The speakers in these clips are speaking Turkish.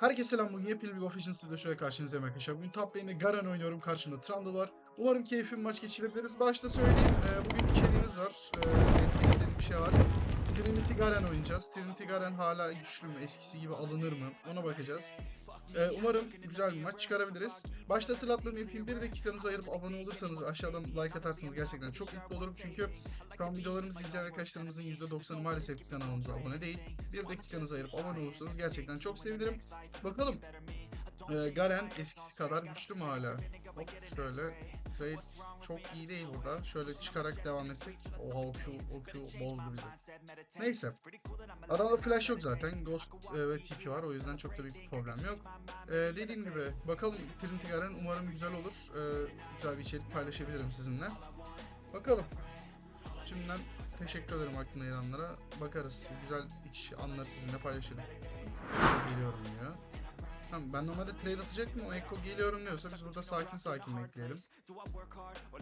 Herkese selam bugün yepyeni bir Official Studio şöyle karşınızdayım arkadaşlar. Bugün top lane'de Garen oynuyorum. Karşımda Trundle var. Umarım keyifli maç geçirebiliriz. Başta söyleyeyim. e, bugün içeriğimiz var. E, istediğim bir şey var. Trinity Garen oynayacağız. Trinity Garen hala güçlü mü? Eskisi gibi alınır mı? Ona bakacağız. E, umarım güzel bir maç çıkarabiliriz. Başta hatırlatmamı yapayım. Bir dakikanızı ayırıp abone olursanız ve aşağıdan like atarsanız gerçekten çok mutlu olurum. Çünkü şu videolarımızı izleyen arkadaşlarımızın %90'ı maalesef kanalımıza abone değil. Bir dakikanızı ayırıp abone olursanız gerçekten çok sevinirim. Bakalım. Ee, Garen eskisi kadar güçlü mü hala? Şöyle. Trade çok iyi değil burada. Şöyle çıkarak devam etsek. Oha o Q, o Q bozdu bizi. Neyse. Adamda flash yok zaten. Ghost e, ve TP var. O yüzden çok da büyük bir problem yok. Ee, dediğim gibi bakalım Trinity Garen umarım güzel olur. Ee, güzel bir içerik paylaşabilirim sizinle. Bakalım. Şimdiden teşekkür ederim aklına yaranlara. Bakarız. Güzel iç anları sizinle paylaşırım. Geliyorum diyor. Tamam ben normalde trade atacaktım o Echo geliyorum diyorsa biz burada sakin sakin bekleyelim.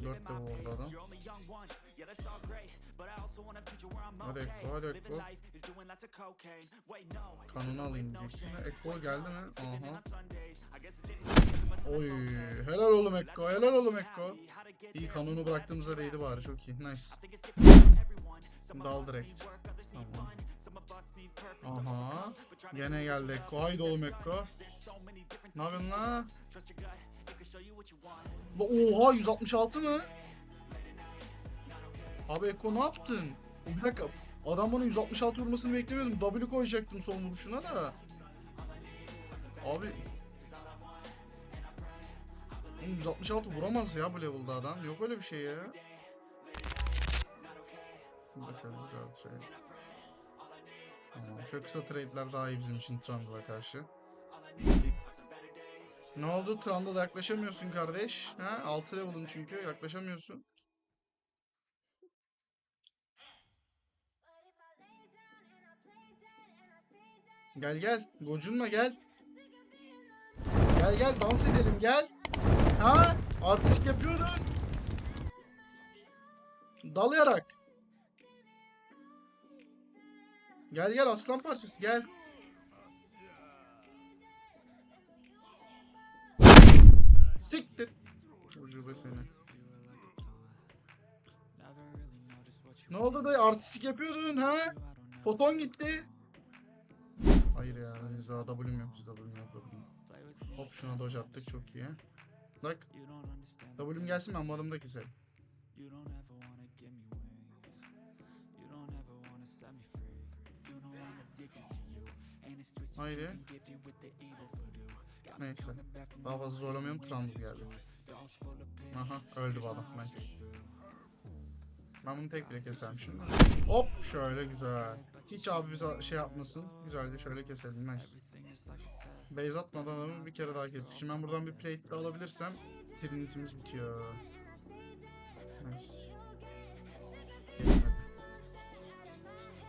4 de oldu adam. Hadi Echo hadi Echo. Kanını alayım diyecektim. Echo geldi mi? Aha. Oy helal oğlum Echo helal oğlum Echo. İyi kanunu bıraktığımızda değdi bari çok iyi. Nice. Dal direkt. Tamam. Aha. Gene geldi Ekko. Haydi oğlum Ekko. Ne yapıyorsun la? La oha 166 mı? Abi Ekko ne yaptın? Bir dakika. Adam bana 166 vurmasını beklemiyordum. W koyacaktım son vuruşuna da. Abi. Oğlum 166 vuramaz ya bu level'da adam. Yok öyle bir şey ya. Şöyle güzel bir şey. Tamam. Şöyle kısa trade'ler daha iyi bizim için Trundle'a karşı. Ne oldu? Trundle'a yaklaşamıyorsun kardeş. Ha? 6 level'ım çünkü. Yaklaşamıyorsun. Gel gel. Gocunma gel. Gel gel dans edelim gel. Ha? Artistik yapıyordun. Dalayarak. Gel gel aslan parçası gel. Siktir. Ucube seni. Ne oldu da artistik yapıyordun ha? Foton gitti. Hayır ya Ziza W'm yok W'm yok. Hop şuna dodge attık çok iyi. Bak. W'm gelsin ben bu adamı da keserim. Haydi. Neyse. Daha fazla zorlamıyorum. Trundle geldi. Aha öldü bu adam. Nice. Ben bunu tek bile keserim şimdi. Hop şöyle güzel. Hiç abi bize şey yapmasın. Güzelce şöyle keselim. Nice. Base atmadan adamı bir kere daha kestik. Şimdi ben buradan bir plate alabilirsem Trinity'miz bitiyor. Nice.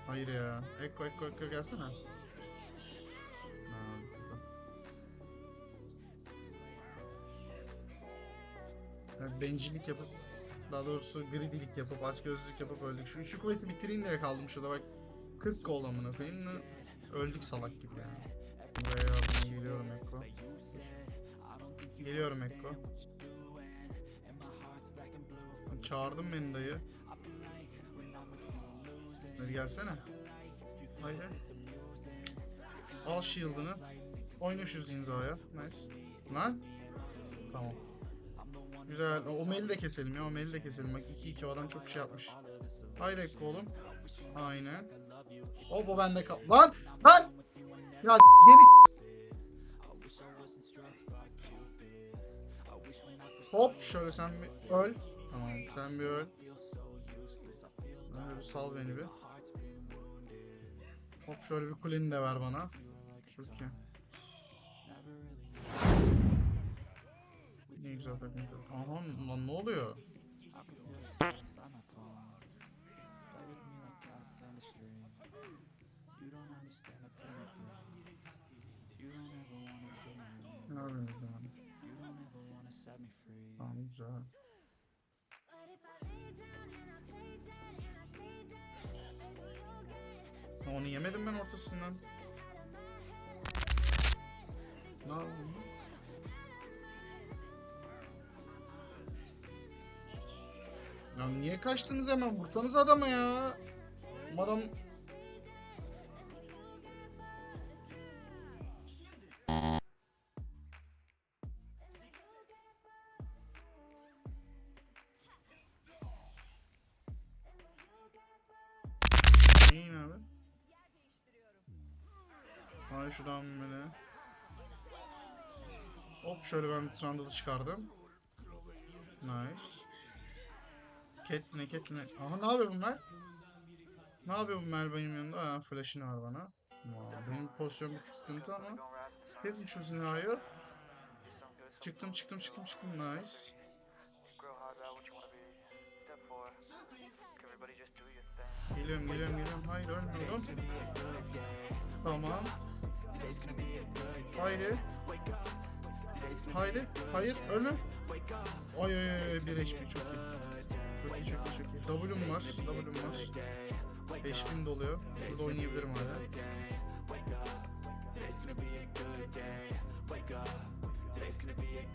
Hayır ya. Ekko Ekko Ekko gelsene. Yani bencillik yapıp daha doğrusu gridilik yapıp aç gözlük yapıp öldük. Şu, şu kuvveti bitireyim diye kaldım şurada bak. 40 kol amına koyayım mı? Öldük salak gibi yani. Buraya geliyorum Ekko. Geliyorum Ekko. Çağırdım beni dayı. Hadi gelsene. Haydi. Al shield'ını. Oyna şu zinzaya. Nice. Lan. Tamam. Güzel. O maili de keselim ya. O maili de keselim. Bak 2-2 o adam çok şey yapmış. Haydi Ekko oğlum. Aynen. O bende kal. Lan! Lan! Ya yeni Hop şöyle sen bir öl. Tamam sen bir öl. Böyle bir sal beni bir. Hop şöyle bir kuleni de ver bana. Çok iyi. Ne güzel takım. Aha lan ne oluyor? Ne? Tamam güzel. Onu yemedim ben ortasından. Ya niye kaçtınız hemen? Vursanız adama ya. Adam Neyin abi? Ay şuradan böyle. Hop şöyle ben Trundle'ı çıkardım. Nice. Catelyn'e Catelyn'e. Aha ne yapıyor bunlar? Ne yapıyor bu Mel benim yanımda? Aa flash'ını var bana. Wow, benim pozisyon bir tık sıkıntı ama. Kesin şu zinayı. Çıktım çıktım çıktım çıktım. Nice. Geliyorum geliyorum geliyorum. Haydi ölmüyorum. Tamam. Haydi. Haydi. Hayır ölme. Ay ay ay ay, bir HP çok iyi. Çok iyi çok iyi çok iyi. W'm var. W'm var. 5000 doluyor. Burada oynayabilirim hala. Yeah.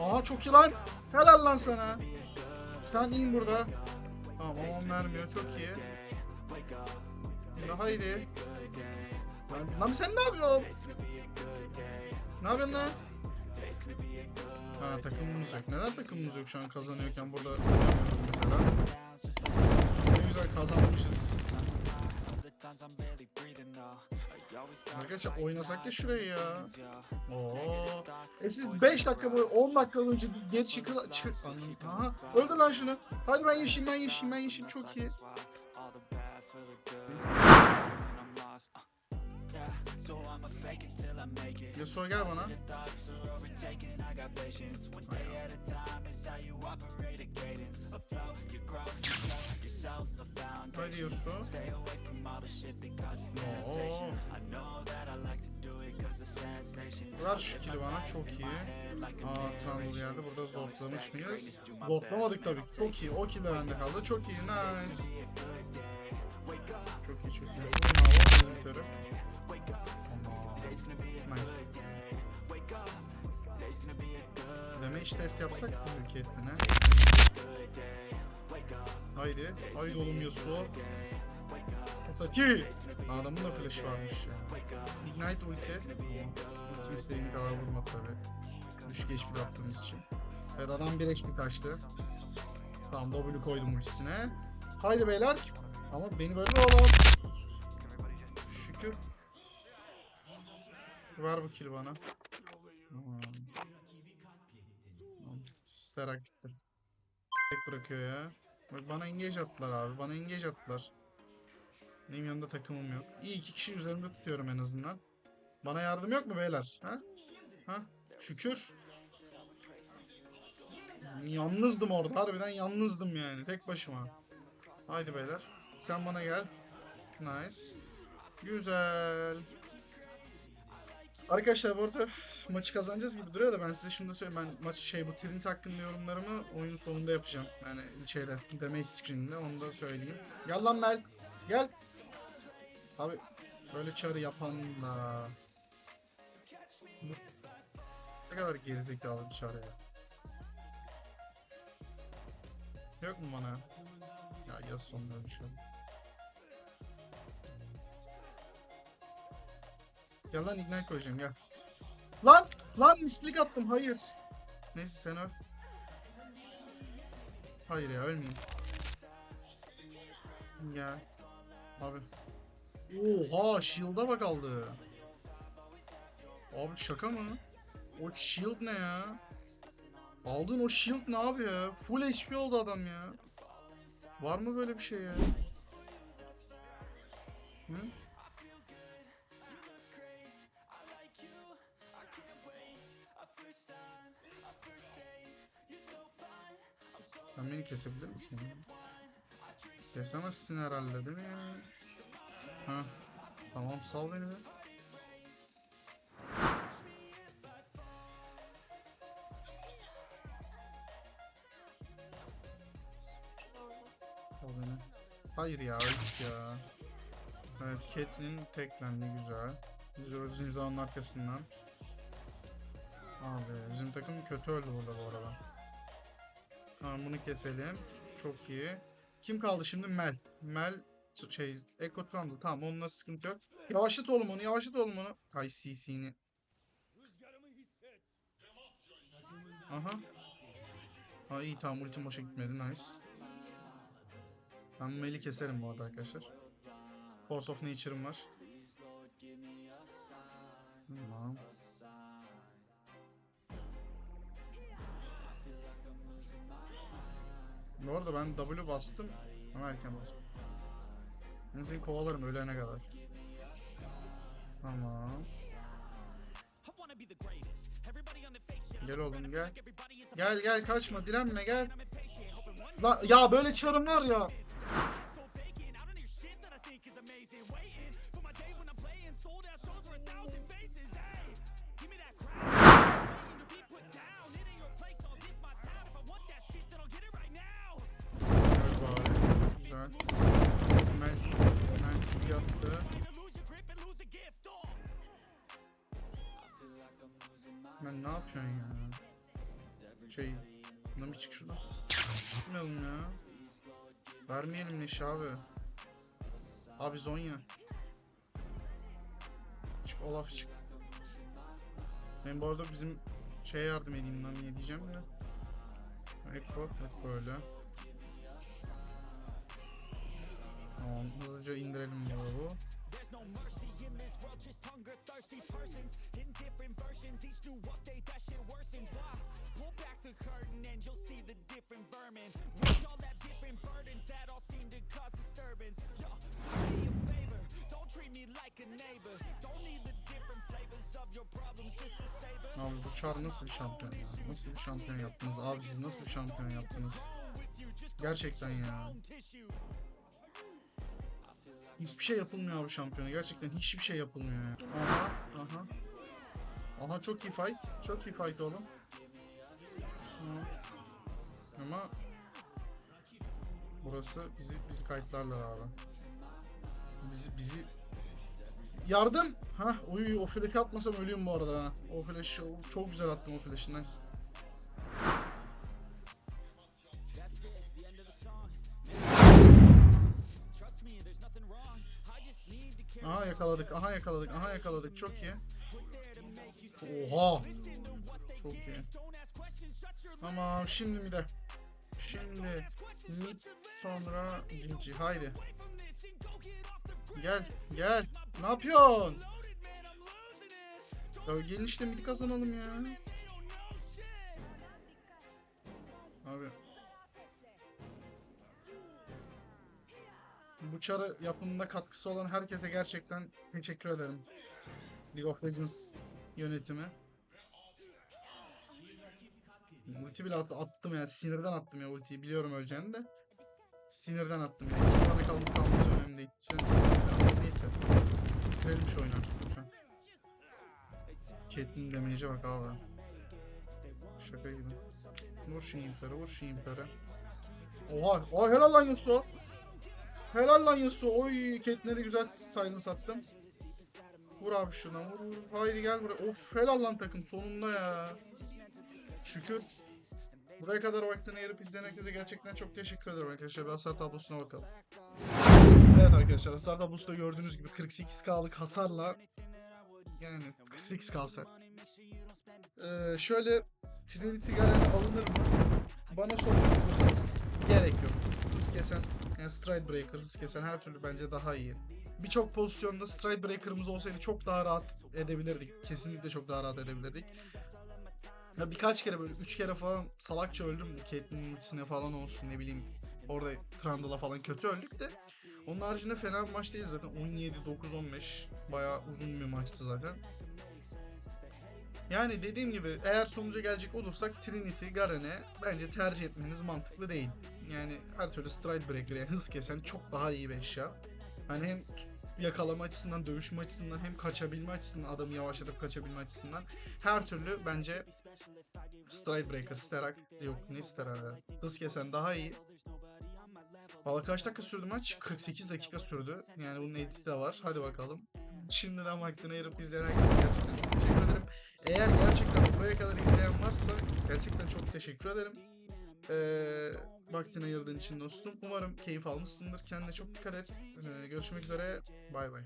Aha çok iyi lan. Helal lan sana. Sen in burada. Tamam aman vermiyor çok iyi. Şimdi haydi. Lan, lan sen ne yapıyorsun? Ne yapıyorsun lan? Ha takımımız yok. Neden takımımız yok şu an kazanıyorken burada? Ne güzel kazanmışız. Arkadaşlar oynasak ya şurayı ya. Oo. E siz 5 dakika boyu 10 dakika önce geri çıkı çık. Aha öldür lan şunu. Hadi ben yeşim ben yeşim ben yeşim çok iyi. Yasuo gel bana. Haydi Yasuo. Ver şu kili bana çok iyi. Aa Trundle geldi burada zorlamış mıyız? Zorlamadık tabii ki. Çok iyi. O kill de bende kaldı. Çok iyi. Nice. Çok iyi çok iyi. Aman. Nice. Damage test yapsak mı Caitlyn'e? Haydi. Haydi oğlum Yasuo. Saki. Adamın da flash varmış ya. Ignite ulti. Ultim istediğini kadar vurmadı tabi. Düşük HP attığımız için. Evet adam 1 HP kaçtı. Tamam W koydum ultisine. Haydi beyler. Ama beni böyle oğlum. Şükür. Ver bu kill bana. Tamam. Sterak gitti. Tek bırakıyor ya. Bak bana engage attılar abi. Bana engage attılar. Benim yanında takımım yok. İyi iki kişi üzerimde tutuyorum en azından. Bana yardım yok mu beyler? Ha? Ha? Şükür. Yalnızdım orada. Harbiden yalnızdım yani. Tek başıma. Haydi beyler. Sen bana gel. Nice. Güzel. Arkadaşlar bu arada maçı kazanacağız gibi duruyor da ben size şunu da söyleyeyim. Ben maç şey bu Trint hakkında yorumlarımı oyunun sonunda yapacağım. Yani şeyde damage screen'inde onu da söyleyeyim. Gel lan Mel. Gel. Abi böyle çarı yapan da ne kadar gerizekalı bir çare ya. Yok mu bana? Ya yaz sonunda bir şey. Gel lan ignite koyacağım gel. Lan! Lan mislik attım hayır. Neyse sen öl. Hayır ya ölmeyeyim. Gel. Abi. Oha shield'a bak aldı. Abi şaka mı? O shield ne ya? Aldığın o shield ne abi ya? Full HP oldu adam ya. Var mı böyle bir şey ya? Hı? Sen beni kesebilir misin? Kesemezsin herhalde değil mi? Ha. Tamam sal beni be. Sal beni. Hayır ya öldük ya. Evet Catelyn teklendi güzel. Biz Zinza'nın arkasından. Abi bizim takım kötü öldü burada bu arada. Tamam bunu keselim. Çok iyi. Kim kaldı şimdi? Mel. Mel şey Echo Trundle. Tamam onunla sıkıntı yok. Yavaşlat oğlum onu. Yavaşlat oğlum onu. Ay CC'ni. Aha. Ha iyi tamam ultim boşa gitmedi. Nice. Ben Mel'i keserim bu arada arkadaşlar. Force of Nature'ım var. Bu arada ben W bastım ama erken bastım. Ben seni kovalarım ölene kadar. Tamam. Gel oğlum gel. Gel gel kaçma direnme gel. La, ya böyle çarım var ya. Ben ne yapıyorsun ya? Şey, buna bir çık şuradan. Çıkmayalım ya. Vermeyelim Neşe abi. Abi Zonya. Çık Olaf çık. Ben bu arada bizim şeye yardım edeyim lan niye diyeceğim ya. Ekko, hep böyle. Tamam, hızlıca indirelim bu. Abi bu çar nasıl bir şampiyon ya? Nasıl bir şampiyon yaptınız? Abi siz nasıl bir şampiyon yaptınız? Gerçekten ya. Hiçbir şey yapılmıyor abi şampiyona. Gerçekten hiçbir şey yapılmıyor ya. Aha, aha. Aha çok iyi fight. Çok iyi fight oğlum. Aha. Ama burası bizi bizi kayıtlarlar abi. Bizi bizi Yardım. Ha, oy o flash'ı atmasam ölüyorum bu arada ha. O flash çok güzel attım o flash'ı. Nice. Aha yakaladık. Aha yakaladık. Aha yakaladık. Çok iyi. Oha. Çok iyi. Tamam şimdi mi de. Şimdi mid sonra GG. Haydi. Gel gel. Ne yapıyorsun? Ya gelin işte mid kazanalım ya. Abi. Bu çarı yapımında katkısı olan herkese gerçekten teşekkür ederim. League of Legends yönetimi. Ulti bile at- attım ya. Sinirden attım ya ultiyi. Biliyorum öleceğini de. Sinirden attım ya. İki tane kaldı kalması önemli değil. Sen neyse. Oyunu artık lütfen. Damage'e bak abi. Şaka gibi. Vur şu impere, vur şu impere. Oha, oha helal lan Yasuo. Helal lan Yasuo. Oy, Catelyn'e de güzel silence attım. Vur abi şuna, vur, vur. Haydi gel buraya. Of, helal lan takım sonunda ya. Şükür. Buraya kadar vaktini ayırıp izleyen herkese gerçekten çok teşekkür ederim arkadaşlar. Bir hasar tablosuna bakalım. Evet arkadaşlar hasar tablosunda gördüğünüz gibi 48k'lık hasarla yani 48k hasar. Ee, şöyle Trinity Garen alınır mı? Bana soracak olursanız gerek yok. Hız kesen yani Stride Breaker hız kesen her türlü bence daha iyi. Birçok pozisyonda Stride Breaker'ımız olsaydı çok daha rahat edebilirdik. Kesinlikle çok daha rahat edebilirdik. Ya birkaç kere böyle üç kere falan salakça öldüm. Caitlyn'in ultisine falan olsun ne bileyim. Orada Trundle'a falan kötü öldük de. Onun haricinde fena bir maç değil zaten. 17-9-15. Bayağı uzun bir maçtı zaten. Yani dediğim gibi eğer sonuca gelecek olursak Trinity, Garen'e bence tercih etmeniz mantıklı değil. Yani her türlü Stride Breaker yani hız kesen çok daha iyi bir eşya. Hani hem yakalama açısından, dövüşme açısından hem kaçabilme açısından, adamı yavaşlatıp kaçabilme açısından her türlü bence Stride Breaker, Sterak yok ne Sterak hız kesen daha iyi. Valla kaç dakika sürdü maç? 48 dakika sürdü. Yani bunun editi de var. Hadi bakalım. Şimdiden vaktini ayırıp izleyen herkese gerçekten çok teşekkür ederim. Eğer gerçekten buraya kadar izleyen varsa gerçekten çok teşekkür ederim. Ee, vaktini ayırdığın için dostum. Umarım keyif almışsındır. Kendine çok dikkat et. Ee, görüşmek üzere. Bay bay.